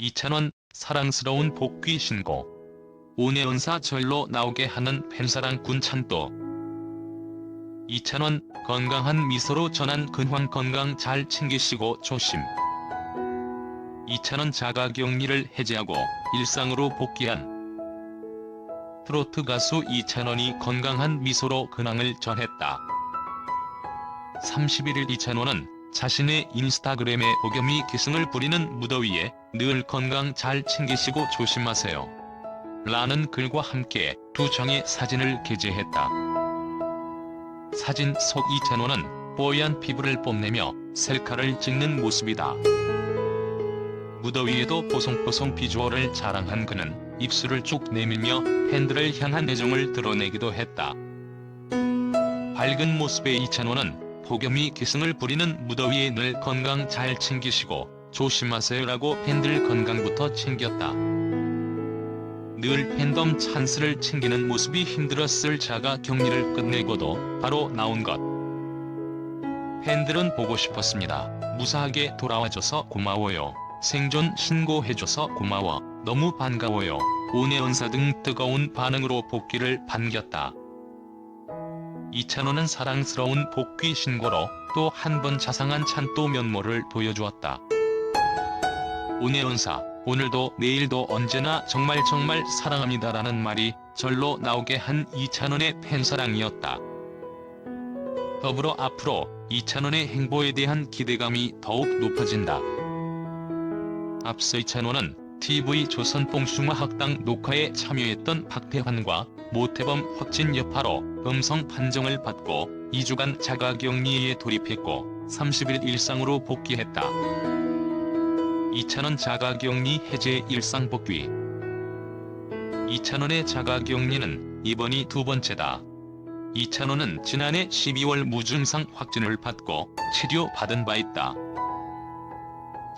2,000원 사랑스러운 복귀 신고. 오내연사 절로 나오게 하는 팬사랑꾼 찬또. 2,000원 건강한 미소로 전한 근황 건강 잘 챙기시고 조심. 2,000원 자가격리를 해제하고 일상으로 복귀한 트로트 가수 이찬원이 건강한 미소로 근황을 전했다. 31일 이찬원은 자신의 인스타그램에 복염이 기승을 부리는 무더위에 늘 건강 잘 챙기시고 조심하세요. 라는 글과 함께 두 장의 사진을 게재했다. 사진 속 이찬원은 뽀얀 피부를 뽐내며 셀카를 찍는 모습이다. 무더위에도 보송보송 비주얼을 자랑한 그는 입술을 쭉 내밀며 팬들을 향한 애정을 드러내기도 했다. 밝은 모습의 이찬원은 폭염이 기승을 부리는 무더위에 늘 건강 잘 챙기시고 조심하세요라고 팬들 건강부터 챙겼다. 늘 팬덤 찬스를 챙기는 모습이 힘들었을 자가 격리를 끝내고도 바로 나온 것. 팬들은 보고 싶었습니다. 무사하게 돌아와줘서 고마워요. 생존 신고해줘서 고마워. 너무 반가워요. 오내연사 등 뜨거운 반응으로 복귀를 반겼다. 이찬호는 사랑스러운 복귀 신고로 또 한 번 자상한 찬또 면모를 보여주었다. 오내연사, 오늘도 내일도 언제나 정말 정말 사랑합니다라는 말이 절로 나오게 한 이찬원의 팬사랑이었다. 더불어 앞으로 이찬원의 행보에 대한 기대감이 더욱 높아진다. 앞서 이찬원은 TV 조선 뽕숭아 학당 녹화에 참여했던 박태환과 모태범 확진 여파로 음성 판정을 받고 2주간 자가격리에 돌입했고 30일 일상으로 복귀했다. 이찬원 자가격리 해제 일상 복귀 이찬원의 자가격리는 이번이 두 번째다. 이찬원은 지난해 12월 무증상 확진을 받고 치료받은 바 있다.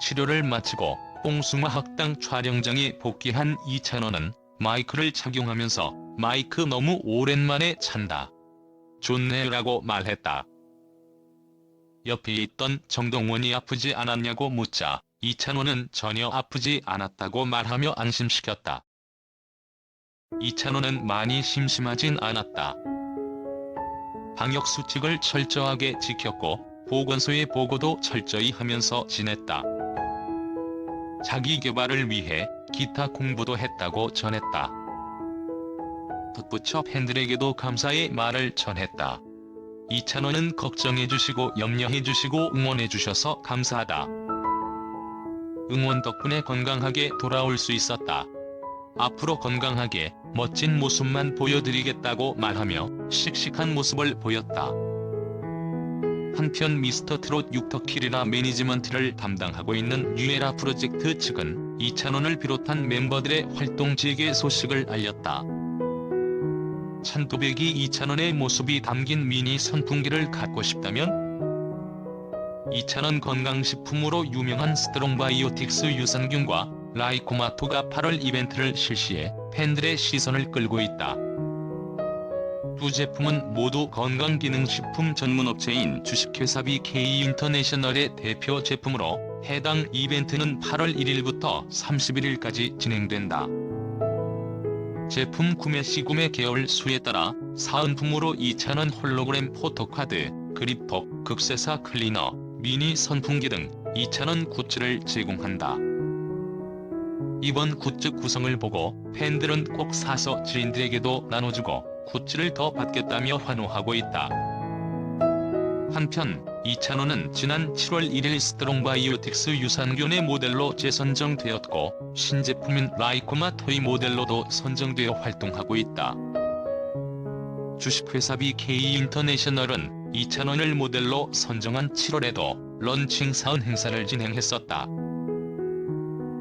치료를 마치고 뽕숭아 학당 촬영장에 복귀한 이찬원은 마이크를 착용하면서 마이크 너무 오랜만에 찬다. 좋네라고 말했다. 옆에 있던 정동원이 아프지 않았냐고 묻자 이찬원은 전혀 아프지 않았다고 말하며 안심시켰다. 이찬원은 많이 심심하진 않았다. 방역수칙을 철저하게 지켰고 보건소의 보고도 철저히 하면서 지냈다. 자기 개발을 위해 기타 공부도 했다고 전했다. 덧붙여 팬들에게도 감사의 말을 전했다. 이찬원은 걱정해주시고 염려해주시고 응원해주셔서 감사하다. 응원 덕분에 건강하게 돌아올 수 있었다. 앞으로 건강하게 멋진 모습만 보여드리겠다고 말하며 씩씩한 모습을 보였다. 한편 미스터 트롯 육터킬이라 매니지먼트를 담당하고 있는 뉴에라 프로젝트 측은 이찬원을 비롯한 멤버들의 활동 재개 소식을 알렸다. 찬도백이 이찬원의 모습이 담긴 미니 선풍기를 갖고 싶다면 이찬원 건강식품으로 유명한 스트롱바이오틱스 유산균과 라이코마토가 8월 이벤트를 실시해 팬들의 시선을 끌고 있다. 두 제품은 모두 건강기능식품 전문업체인 주식회사 BK인터내셔널의 대표 제품으로 해당 이벤트는 8월 1일부터 31일까지 진행된다. 제품 구매 시 구매 계열 수에 따라 사은품으로 2,000원 홀로그램 포토카드, 그립톡, 극세사 클리너, 미니 선풍기 등 2,000원 굿즈를 제공한다. 이번 굿즈 구성을 보고 팬들은 꼭 사서 지인들에게도 나눠주고 굿즈를 더 받겠다며 환호하고 있다. 한편 이찬호는 지난 7월 1일 스트롱바이오틱스 유산균의 모델로 재선정되었고 신제품인 라이코마 토이 모델로도 선정되어 활동하고 있다. 주식회사 BK인터내셔널은 이찬원을 모델로 선정한 7월에도 런칭 사은 행사를 진행했었다.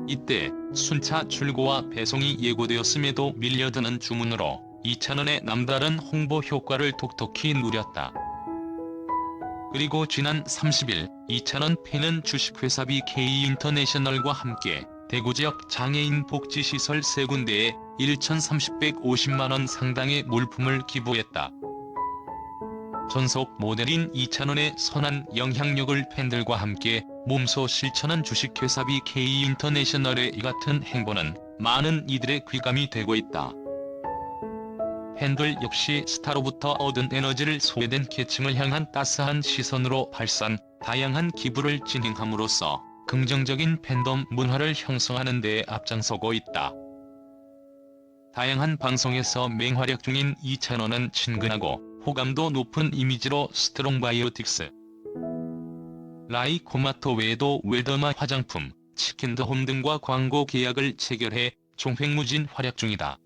이때 순차 출고와 배송이 예고되었음에도 밀려드는 주문으로 2,000원의 남다른 홍보 효과를 톡톡히 누렸다. 그리고 지난 30일 2,000원 팬은 주식회사 BK인터내셔널과 함께 대구 지역 장애인 복지시설 3군데에 1,350만원 상당의 물품을 기부했다. 전속 모델인 2,000원의 선한 영향력을 팬들과 함께 몸소 실천한 주식회사 BK 인터내셔널의 이 같은 행보는 많은 이들의 귀감이 되고 있다. 팬들 역시 스타로부터 얻은 에너지를 소외된 계층을 향한 따스한 시선으로 발산, 다양한 기부를 진행함으로써 긍정적인 팬덤 문화를 형성하는 데 앞장서고 있다. 다양한 방송에서 맹활약 중인 이찬원은 친근하고 호감도 높은 이미지로 스트롱바이오틱스, 라이코마토 외에도 웰더마 화장품, 치킨더홈 등과 광고 계약을 체결해 종횡무진 활약 중이다.